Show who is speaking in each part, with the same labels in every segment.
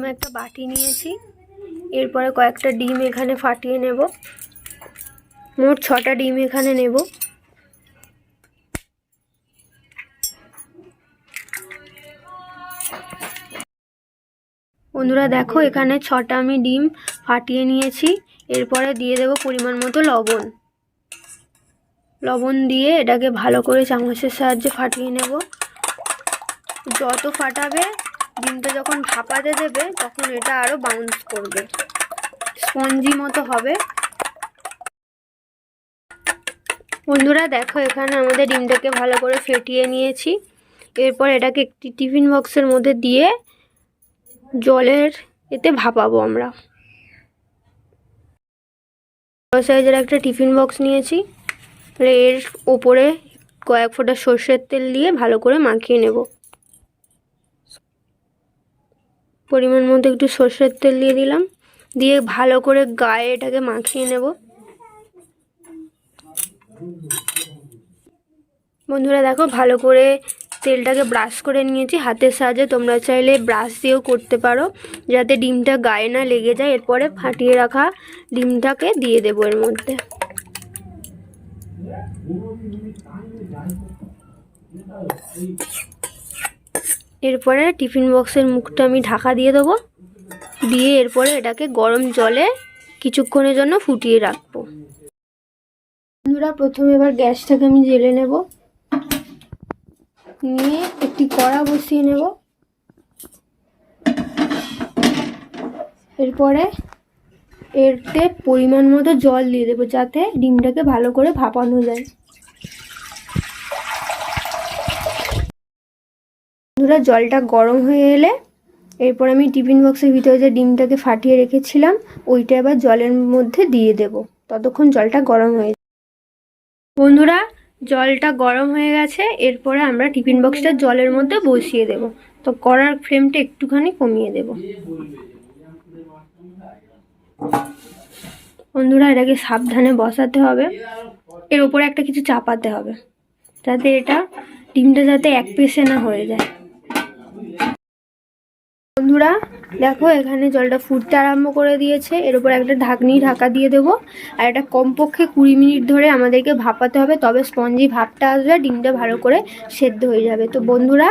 Speaker 1: প্রথমে একটা বাটি নিয়েছি, এরপরে কয়েকটা ডিম এখানে ফাটিয়ে নেব। মোট ছটা ডিম এখানে নেব। বন্ধুরা দেখো, এখানে ছটা আমি ডিম ফাটিয়ে নিয়েছি, এরপরে দিয়ে দেব পরিমাণ মতো লবণ। লবণ দিয়ে এটাকে ভালো করে চামচের সাহায্যে ফাটিয়ে নেব। যত ফাটাবে ডিমটা যখন ভাপাতে দেবে, তখন এটা আরও বাউন্স করবে। স্পঞ্জি মতো হবে। বন্ধুরা, দেখো এখানে আমাদের ডিমটাকে ভালো করে ফেটিয়ে নিয়েছি। এরপর এটাকে একটি টিফিন বক্সের মধ্যে দিয়ে জলের এতে ভাপাবো আমরা। সাইজের একটা টিফিন বক্স নিয়েছি। এর ওপরে কয়েক ফোঁটা সর্ষের তেল দিয়ে ভালো করে মাখিয়ে নেব। পরিমাণ মতো একটু সর্ষের তেল দিয়ে দিলাম। দিয়ে ভালো করে গায়ে এটাকে মাখিয়ে নেব। বন্ধুরা দেখো, ভালো করে তেলটাকে ব্রাশ করে নিয়েছি। হাতের সাহায্যে তোমরা চাইলে ব্রাশ দিয়েও করতে পারো। যাতে ডিমটা গায়ে না লেগে যায়। এরপরে ফাটিয়ে রাখা ডিমটাকে দিয়ে দেবো এর মধ্যে। এরপরে টিফিন বক্সের মুখটা আমি ঢাকা দিয়ে দেবো। দিয়ে এরপরে এটাকে গরম জলে কিছুক্ষণের জন্য ফুটিয়ে রাখব। বন্ধুরা, প্রথমে এবার গ্যাসটাকে আমি জেলে নেব। নিয়ে একটি কড়া বসিয়ে নেব। এরপরে এরতে পরিমাণ মতো জল দিয়ে দেবো যাতে ডিমটাকে ভালো করে ভাপানো যায়। বন্ধুরা, জলটা গরম হয়ে এলে এরপর আমি টিফিন বক্সের ভিতরে যে ডিমটাকে ফাটিয়ে রেখেছিলাম, ওইটা এবার জলের মধ্যে দিয়ে দেব। ততক্ষণ জলটা গরম হয়ে বন্ধুরা, জলটা গরম হয়ে গেছে, এরপরে আমরা টিফিন বক্সটা জলের মধ্যে বসিয়ে দেব। তো কড়ার ফ্লেমটা একটুখানি কমিয়ে দেব। বন্ধুরা, এটাকে সাবধানে বসাতে হবে। এর উপরে একটা কিছু চাপাতে হবে, যাতে এটা ডিমটা যাতে এক পেসে না হয়ে যায়। বন্ধুরা, দেখো এখানে জলটা ফুটতে আরম্ভ করে দিয়েছে। এর উপর একটা ঢাকনি ঢাকা দিয়ে দেবো। আর এটা কমপক্ষে কুড়ি মিনিট ধরে আমাদেরকে ভাপাতে হবে, তবে স্পঞ্জি ভাপটা আসবে, ডিমটা ভালো করে সেদ্ধ হয়ে যাবে। তো বন্ধুরা,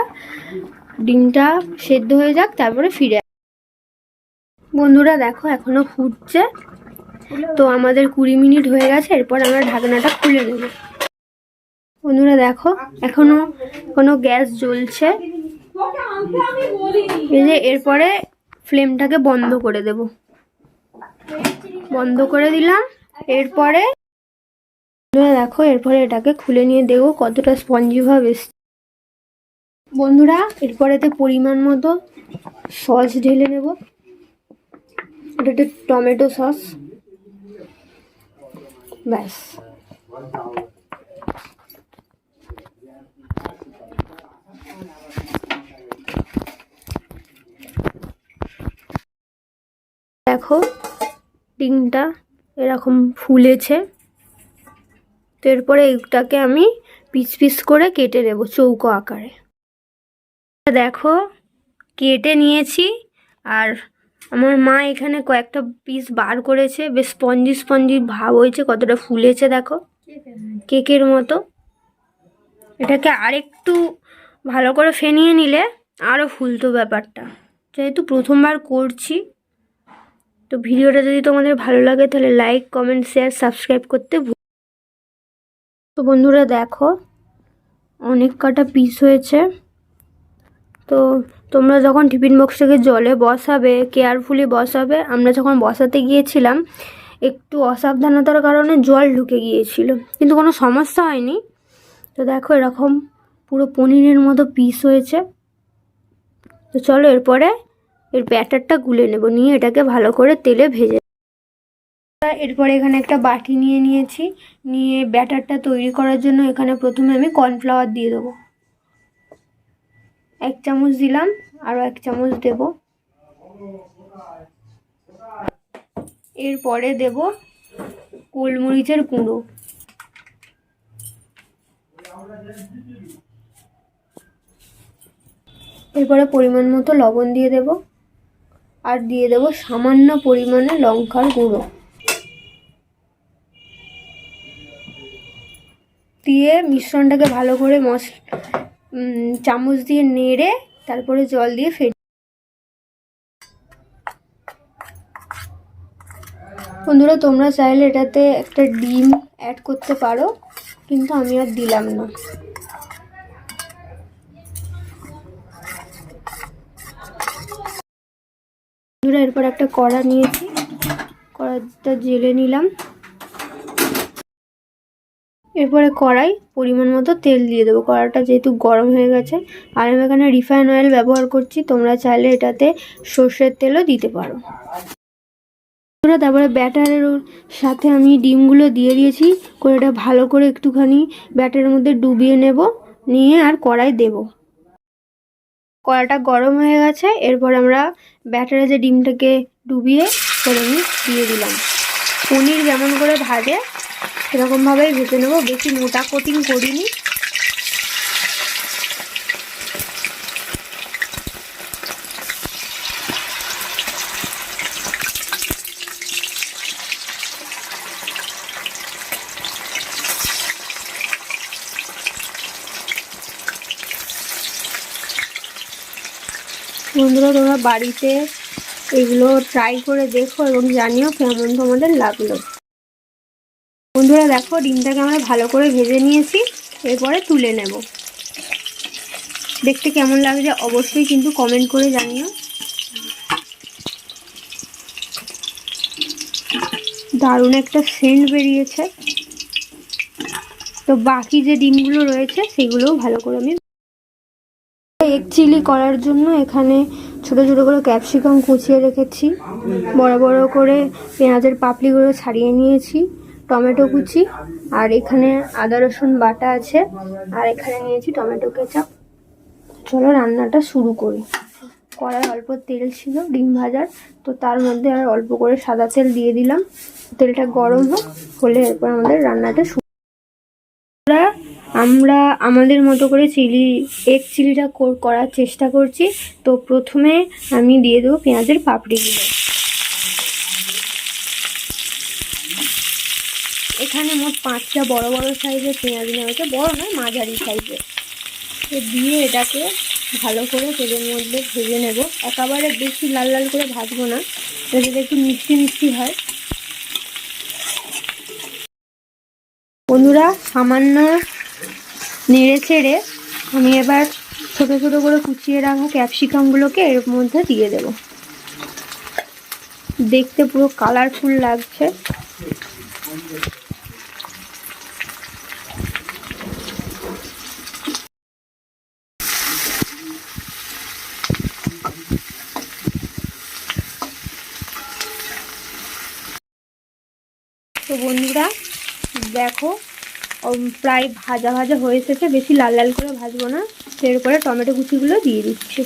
Speaker 1: ডিমটা সেদ্ধ হয়ে যাক, তারপরে ফিরে বন্ধুরা, দেখো এখনও ফুটছে। তো আমাদের কুড়ি মিনিট হয়ে গেছে, এরপর আমরা ঢাকনাটা খুলে নেব। বন্ধুরা, দেখো এখনও কোনো গ্যাস জ্বলছে। এই এরপরে ফ্লেমটাকে বন্ধ করে দেব। বন্ধ করে দিলাম। এরপরে দেখো, এরপরে এটাকে খুলে নিয়ে দেখো কতটা স্পঞ্জি ভাব এসছে। বন্ধুরা এরপরেতে পরিমাণ মতো সস ঢেলে নেব। এটা টমেটো সস। ব্যাস। দেখো, ডিমটা এরকম ফুলেছে। তো এরপরে এইটাকে আমি পিস পিস করে কেটে নেব চৌকো আকারে। দেখো, কেটে নিয়েছি আর আমার মা এখানে কয়েকটা পিস বার করেছে। বেশ স্পঞ্জি স্পঞ্জি ভাব হয়েছে, কতটা ফুলেছে দেখো। কেকের মতো। এটাকে আরেকটু ভালো করে ফেনিয়ে নিলে আরও ফুলতো ব্যাপারটা। যেহেতু প্রথমবার করছি তো ভিডিওটা যদি তোমাদের ভালো লাগে, তাহলে লাইক কমেন্ট শেয়ার সাবস্ক্রাইব করতে ভুল তো বন্ধুরা দেখো, অনেক কটা পিস হয়েছে। তো তোমরা যখন টিফিন বক্সটাকে জলে বসাবে কেয়ারফুলি বসাবে, আমরা যখন বসাতে গিয়েছিলাম, একটু অসাবধানতার কারণে জল ঢুকে গিয়েছিল। কিন্তু কোনো সমস্যা হয়নি। তো দেখো এরকম পুরো পনিরের মতো পিস হয়েছে। তো চলো এরপরে এর ব্যাটারটা গুলে নেব, নিয়ে এটাকে ভালো করে তেলে ভেজে এরপরে এখানে একটা বাটি নিয়ে নিয়েছি, নিয়ে ব্যাটারটা তৈরি করার জন্য এখানে প্রথমে আমি কর্নফ্লাওয়ার দিয়ে দেবো। এক চামচ দিলাম, আরও এক চামচ দেব। এরপরে দেব গোলমরিচের গুঁড়ো। এরপরে পরিমাণ মতো লবণ দিয়ে দেবো। আর দিয়ে দেবো সামান্য পরিমাণে লঙ্কার গুঁড়ো। দিয়ে মিশ্রণটাকে ভালো করে মশ চামচ দিয়ে নেড়ে তারপরে জল দিয়ে ফেটে বন্ধুরা, তোমরা চাইলে এটাতে একটা ডিম অ্যাড করতে পারো, কিন্তু আমি আর দিলাম না। বন্ধুরা, এরপর একটা কড়া নিয়েছি। কড়াটা জেলে নিলাম। এরপরে কড়াই পরিমাণ মতো তেল দিয়ে দেবো। কড়াটা যেহেতু গরম হয়ে গেছে, আর আমি এখানে রিফাইন অয়েল ব্যবহার করছি, তোমরা চাইলে এটাতে সর্ষের তেলও দিতে পারো। বন্ধুরা, তারপরে ব্যাটারের সাথে আমি ডিমগুলো দিয়ে দিয়েছি। করে এটা ভালো করে একটুখানি ব্যাটারের মধ্যে ডুবিয়ে নেব, নিয়ে আর কড়াই দেব। কড়াটা গরম হয়ে গেছে, এরপর আমরা ব্যাটারে যে ডিমটাকে ডুবিয়ে আমি দিয়ে দিলাম। পনির যেমন করে ভাজে, সেরকমভাবেই ভেজে নেব। বেশি মোটা কোটিং করিনি। বন্ধুরা, তোমরা বাড়িতে এগুলো ট্রাই করে দেখো এবং জানিও কেমন তোমাদের লাগল। বন্ধুরা, দেখো, ডিমটাকে আমরা ভালো করে ভেজে নিয়েছি, এরপরে তুলে নেব। দেখতে কেমন লাগছে অবশ্যই কিন্তু কমেন্ট করে জানিও। দারুণ একটা সেন্ট বেরিয়েছে। তো বাকি যে ডিমগুলো রয়েছে, সেগুলোও ভালো করে আমি এগ চিলি করার জন্য এখানে ছোট ছোট করে ক্যাপসিকাম কুচিয়ে রেখেছি। বড় বড় করে পেঁয়াজের পাপড়িগুলো ছাড়িয়ে নিয়েছি, টমেটো কুচি, আর এখানে আদা, রসুন বাটা আছে, আর এখানে নিয়েছি টমেটো কেচাপ। চলো রান্নাটা শুরু করি। কড়াই অল্প তেল ছিল, ডিম ভাজার, তো তার মধ্যে আর অল্প করে সাদা তেল দিয়ে দিলাম। তেলটা গরম হোক, হলে এরপর আমাদের রান্নাটা শুরু আমরা আমাদের মতো করে চিলি এগ চিলিটা করার চেষ্টা করছি। তো প্রথমে আমি দিয়ে দেবো পেঁয়াজের পাপড়িগুলো। এখানে মোট পাঁচটা বড় বড় সাইজের পেঁয়াজ নেওয়া হয়েছে। বড় নয়, মাঝারি সাইজের। তো দিয়ে এটাকে ভালো করে তেলের মধ্যে ভেজে নেব। একেবারে বেশি লাল লাল করে ভাজবো না। যাতে একটু মিষ্টি মিষ্টি হয়। বন্ধুরা, সামান্য নেড়ে চেড়ে আমি এবার ছোট ছোট করে কুচিয়ে রাখা ক্যাপসিকামগুলোকে এর মধ্যে দিয়ে দেব। দেখতে পুরো কালারফুল লাগছে। তো বন্ধুরা, দেখো প্রায় ভাজা ভাজা হয়ে এসেছে। বেশি লাল লাল করে ভাজবো না। এরপরে টমেটো কুচিগুলো দিয়ে দিচ্ছি।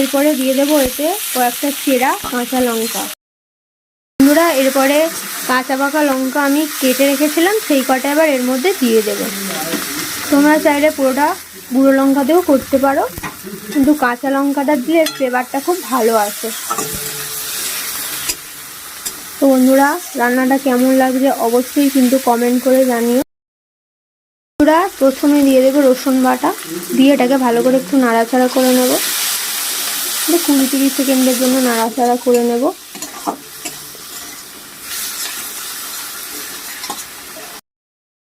Speaker 1: এরপরে দিয়ে দেবো এতে কয়েকটা চেরা কাঁচা লঙ্কা। বন্ধুরা, এরপরে কাঁচা পাকা লঙ্কা আমি কেটে রেখেছিলাম, সেই কটা এবার এর মধ্যে দিয়ে দেবো। তোমরা চাইলে পুরোটা গুঁড়ো লঙ্কা দিয়েও করতে পারো। কিন্তু কাঁচা লঙ্কাটা দিলে ফ্লেভারটা খুব ভালো আসে। তো বন্ধুরা, রান্নাটা কেমন লাগছে অবশ্যই কিন্তু কমেন্ট করে জানিও। বন্ধুরা, প্রথমে দিয়ে দেবো রসুন বাটা। দিয়ে এটাকে ভালো করে একটু নাড়াচাড়া করে নেব। কুড়ি তিরিশ সেকেন্ডের জন্য নাড়াচাড়া করে নেব।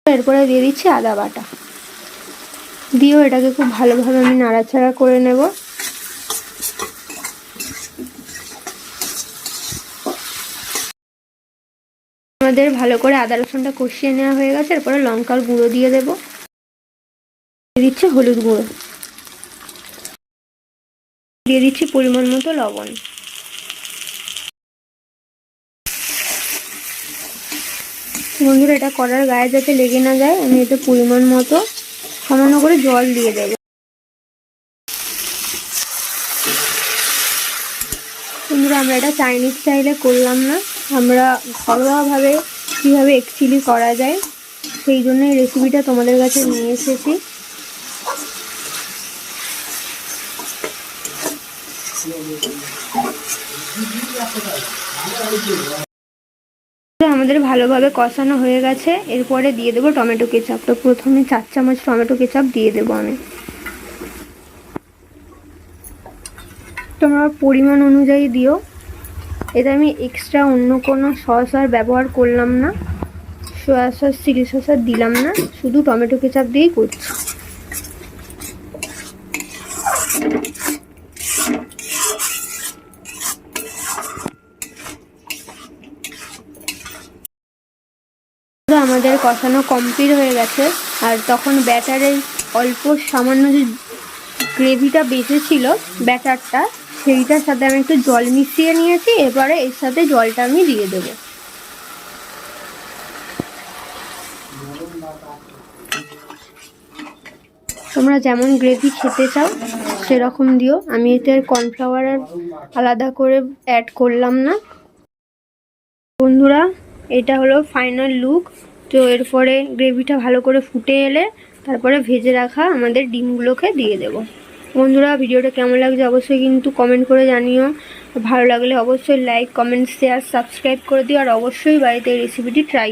Speaker 1: এরপরে দিয়ে দিচ্ছি আদা বাটা। দিয়েও এটাকে খুব ভালোভাবে আমি নাড়াচাড়া করে নেব। আমাদের ভালো করে আদা রসুনটা কষিয়ে নেওয়া হয়ে গেছে, এরপরে লঙ্কার গুঁড়ো দিয়ে দেব। দিচ্ছি হলুদ গুঁড়ো। দিয়ে দিচ্ছি পরিমাণ মতো লবণ। বন্ধুরা, এটা করার গায়ে যাতে লেগে না যায়, আমি এতে পরিমাণ মতো সামান্য করে জল দিয়ে দেবো। বন্ধুরা, আমরা এটা চাইনিজ স্টাইলে করলাম না। আমরা ঘরোয়াভাবে কীভাবে এগ চিলি করা যায়, সেই জন্য রেসিপিটা তোমাদের কাছে নিয়ে এসেছি। আমাদের ভালোভাবে কষানো হয়ে গেছে। এরপরে দিয়ে দেবো টমেটো কেচাপ। তো প্রথমে চার চামচ টমেটো কেচাপ দিয়ে দেবো আমি। তোমরা পরিমাণ অনুযায়ী দিও। এটা আমি এক্সট্রা অন্য কোনো সস আর ব্যবহার করলাম না। সয়া সস চিলি সস আর দিলাম না। শুধু টমেটো কেচাপ দিয়েই করছি আমাদের কষানো কমপ্লিট হয়ে গেছে। আর তখন ব্যাটারের অল্প সামান্য যে গ্রেভিটা বেঁচেছিল ব্যাটারটা, সেইটার সাথে আমি একটু জল মিশিয়ে নিয়েছি, এবারে এর সাথে জলটা আমি দিয়ে দেবো। তোমরা যেমন গ্রেভি খেতে চাও, সেরকম দিও। আমি এতে কর্নফ্লাওয়ার আলাদা করে অ্যাড করলাম না। বন্ধুরা, এটা হলো ফাইনাল লুক তো এরপরে গ্রেভিটা ভালো করে ফুটে এলে তারপরে ভেজে রাখা আমাদের ডিমগুলোকে দিয়ে দেব। বন্ধুরা, ভিডিওটা কেমন লাগছে অবশ্যই কিন্তু কমেন্ট করে জানিও। ভালো লাগলে অবশ্যই লাইক কমেন্ট শেয়ার সাবস্ক্রাইব করে দিও আর অবশ্যই বাড়িতে এই রেসিপিটি ট্রাই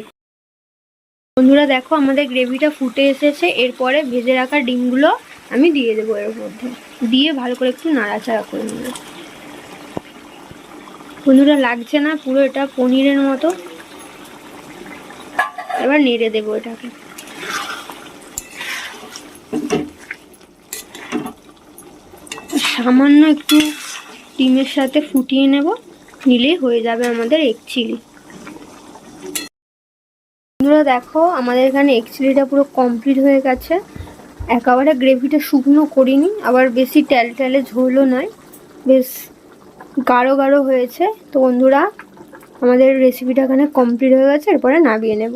Speaker 1: বন্ধুরা, দেখো আমাদের গ্রেভিটা ফুটে এসেছে। এরপরে ভেজে রাখা ডিমগুলো আমি দিয়ে দেবো এর মধ্যে। দিয়ে ভালো করে একটু নাড়াচাড়া করে নেব। বন্ধুরা, লাগছে না পুরো এটা পনিরের মতো। এবার নেড়ে দেবো এটাকে। সামান্য একটু ডিমের সাথে ফুটিয়ে নেব, নিলেই হয়ে যাবে আমাদের এগ চিলি বন্ধুরা দেখো, আমাদের এখানে এগ চিলিটা পুরো কমপ্লিট হয়ে গেছে। একেবারে গ্রেভিটা শুকনো করিনি, আবার বেশি ট্যালট্যালে ঝোলও নয়, বেশ গাঢ় গাঢ় হয়েছে। তো বন্ধুরা, আমাদের রেসিপিটা এখানে কমপ্লিট হয়ে গেছে, এরপরে নামিয়ে নেব।